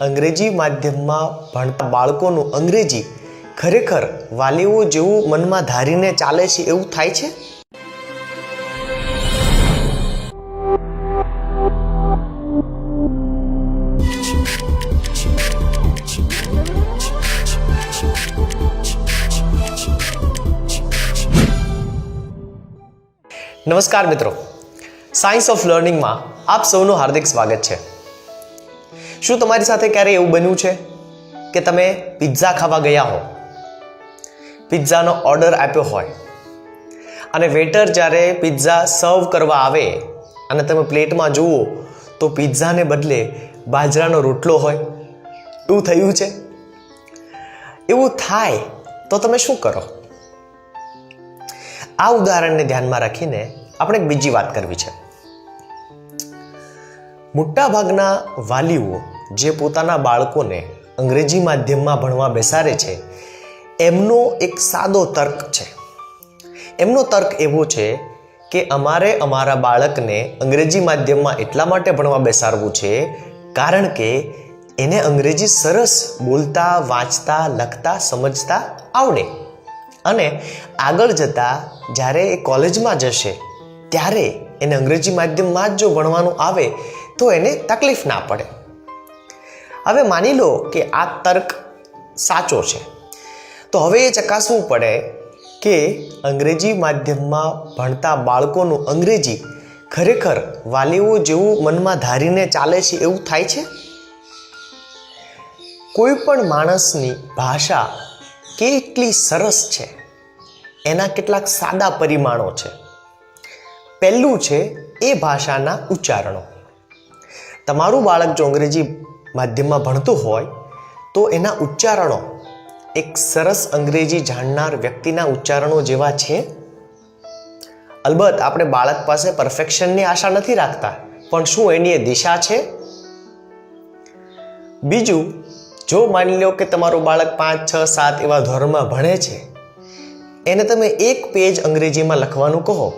અંગ્રેજી માધ્યમમાં ભણતા બાળકોનું અંગ્રેજી ખરેખર વાલીઓ જેવું મનમાં ધારીને ચાલે છે એવું થાય છે? નમસ્કાર મિત્રો. સાયન્સ ઓફ લર્નિંગમાં આપ સૌનું હાર્દિક સ્વાગત છે. શું તમારી સાથે ક્યારે એવું બન્યું છે કે તમે પિઝા ખાવા ગયા હો? પિઝાનો ઓર્ડર આપ્યો હોય અને વેટર જ્યારે પિઝા સર્વ કરવા આવે અને તમે પ્લેટમાં જુઓ તો પિઝાને બદલે બાજરાનો રોટલો હોય. એવું થયું છે? એવું થાય તો તમે શું કરો? આ ઉદાહરણને ધ્યાનમાં રાખીને આપણે એક બીજી વાત કરવી છે. મોટાભાગના વાલીઓ જે પોતાના બાળકોને અંગ્રેજી માધ્યમમાં ભણવા બેસાડે છે, એમનો એક સાદો તર્ક છે. એમનો તર્ક એવો છે કે અમારે અમારા બાળકને અંગ્રેજી માધ્યમમાં એટલા માટે ભણવા બેસાડવું છે કારણ કે એને અંગ્રેજી સરસ બોલતા, વાંચતા, લખતા, સમજતા આવડે. અને આગળ જતાં જ્યારે એ કોલેજમાં જશે, ત્યારે એને અંગ્રેજી માધ્યમમાં જ જો ભણવાનું આવે તો એને તકલીફ ના પડે. હવે માની લો કે આ તર્ક સાચો છે. તો હવે એ ચકાસવું પડે કે અંગ્રેજી માધ્યમમાં ભણતા બાળકોનું અંગ્રેજી ખરેખર વાલીઓ જેવું મનમાં ધારીને ચાલે છે એવું થાય છે? કોઈ પણ માણસની ભાષા કેટલી સરસ છે. એના કેટલાક સાદા પરિમાણો છે. પહેલું છે એ ભાષાના ઉચ્ચારણો. તમારું બાળક જો અંગ્રેજી માધ્યમમાં ભણતું હોય, તો એના ઉચ્ચારણો એક સરસ અંગ્રેજી જાણનાર વ્યક્તિના ઉચ્ચારણો જેવા છે. અલબત્ત, આપણે બાળક પાસે પરફેક્શનની આશા નથી રાખતા, પણ શું એની એ દિશા છે? બીજું, જો માની લો કે તમારું બાળક પાંચ, છ, સાત એવા ધોરણમાં ભણે છે, એને તમે એક પેજ અંગ્રેજીમાં લખવાનું કહો,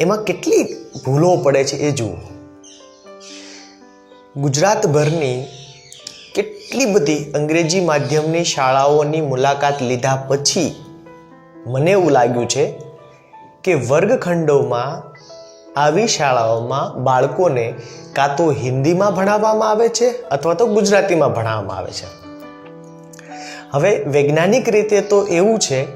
એમાં કેટલી ભૂલો પડે છે એ જુઓ. ગુજરાતભરની કેટલી બધી અંગ્રેજી માધ્યમની શાળાઓની મુલાકાત લીધા પછી મને એવું લાગ્યું છે કે વર્ગખંડોમાં આવી શાળાઓમાં બાળકોને કાં તો હિન્દીમાં ભણાવવામાં આવે છે અથવા તો ગુજરાતીમાં ભણાવવામાં આવે છે. હવે વૈજ્ઞાનિક રીતે તો એવું છે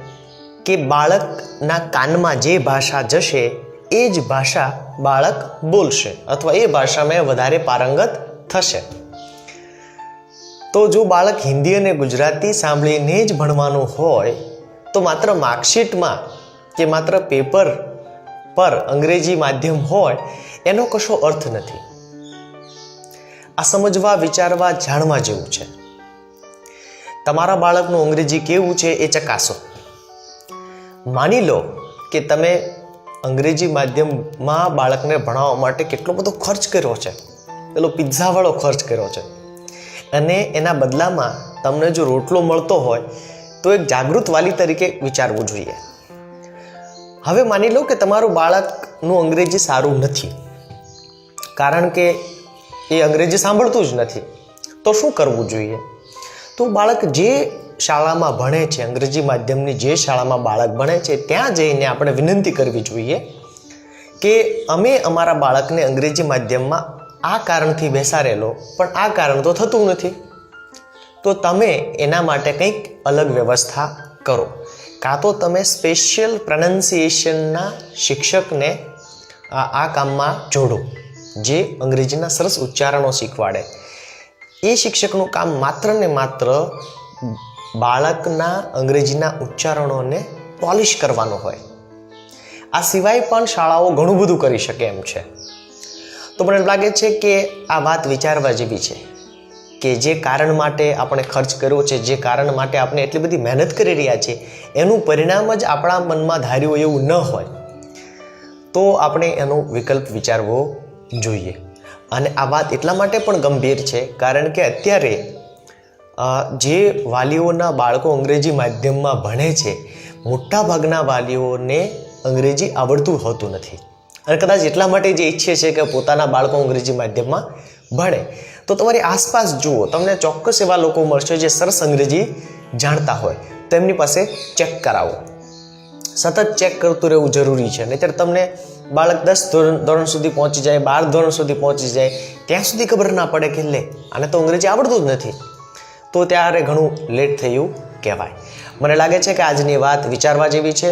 કે બાળકના કાનમાં જે ભાષા જશે, એ જ ભાષા બાળક બોલશે અથવા એ ભાષામાં વધારે પારંગત થશે. તો જો બાળક હિન્દી અને ગુજરાતી સાંભળીને જ ભણવાનું હોય, તો માત્ર માર્કશીટમાં કે માત્ર પેપર પર અંગ્રેજી માધ્યમ હોય, એનો કશો અર્થ નથી. આ સમજવા, વિચારવા, જાણવા જેવું છે. તમારા બાળકનું અંગ્રેજી કેવું છે એ ચકાસો. માની લો કે તમે અંગ્રેજી માધ્યમમાં બાળકને ભણાવવા માટે કેટલો બધો ખર્ચ કર્યો છે. પેલો પિઝાવાળો ખર્ચ કર્યો છે. અને એના બદલામાં તમને જો રોટલો મળતો હોય, તો એક જાગૃત વાલી તરીકે વિચારવું જોઈએ. હવે માની લો કે તમારું બાળકનું અંગ્રેજી સારું નથી. કારણ કે એ અંગ્રેજી સાંભળતું જ નથી. તો શું કરવું જોઈએ? તો બાળક જે શાળામાં ભણે છે, અંગ્રેજી માધ્યમની જે શાળામાં બાળક ભણે છે, ત્યાં જઈને આપણે વિનંતી કરવી જોઈએ કે અમે અમારા બાળકને અંગ્રેજી માધ્યમમાં આ કારણથી બેસારેલો પણ આ કારણ તો થતું નથી. તો તમે એના માટે કંઈક અલગ વ્યવસ્થા કરો. કાં તો તમે સ્પેશિયલ પ્રનન્સિએશનના શિક્ષકને આ કામમાં જોડો, જે અંગ્રેજીના સરસ ઉચ્ચારણો શીખવાડે. એ શિક્ષકનું કામ માત્ર ને માત્ર બાળકના અંગ્રેજીના ઉચ્ચારણોને પોલિશ કરવાનું હોય. આ સિવાય પણ શાળાઓ ઘણું બધું કરી શકે એમ છે. તો મને લાગે છે કે આ વાત વિચારવા જેવી છે કે જે કારણ માટે આપણે ખર્ચ કર્યો છે, જે કારણ માટે આપણે એટલી બધી મહેનત કરી રહ્યા છીએ એનું પરિણામ જ આપણા મનમાં ધાર્યું એવું ન હોય, તો આપણે એનો વિકલ્પ વિચારવો જોઈએ. અને આ વાત એટલા માટે પણ ગંભીર છે, કારણ કે અત્યારે જે વાલીઓના બાળકો અંગ્રેજી માધ્યમમાં ભણે છે, મોટાભાગના વાલીઓને અંગ્રેજી આવડતું હોતું નથી. અને કદાચ એટલા માટે જે ઈચ્છે છે કે પોતાના બાળકો અંગ્રેજી માધ્યમમાં ભણે. તો તમારી આસપાસ જુઓ, તમને ચોક્કસ એવા લોકો મળશે જે સરસ અંગ્રેજી જાણતા હોય. તેમની પાસે ચેક કરાવો. સતત ચેક કરતું રહેવું જરૂરી છે. નહીંતર તમને બાળક દસ ધોરણ ધોરણ સુધી પહોંચી જાય, બાર ધોરણ સુધી પહોંચી જાય, ત્યાં સુધી ખબર ના પડે કે લે, આને તો અંગ્રેજી આવડતું જ નથી. તો ત્યારે ઘણું લેટ થયું કહેવાય. મને લાગે છે કે આજની વાત વિચારવા જેવી છે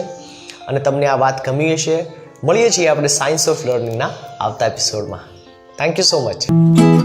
અને તમને આ વાત ગમી હશે. મળીએ છીએ આપણે સાયન્સ ઓફ લર્નિંગના આવતા એપિસોડમાં થેન્ક યુ સો મચ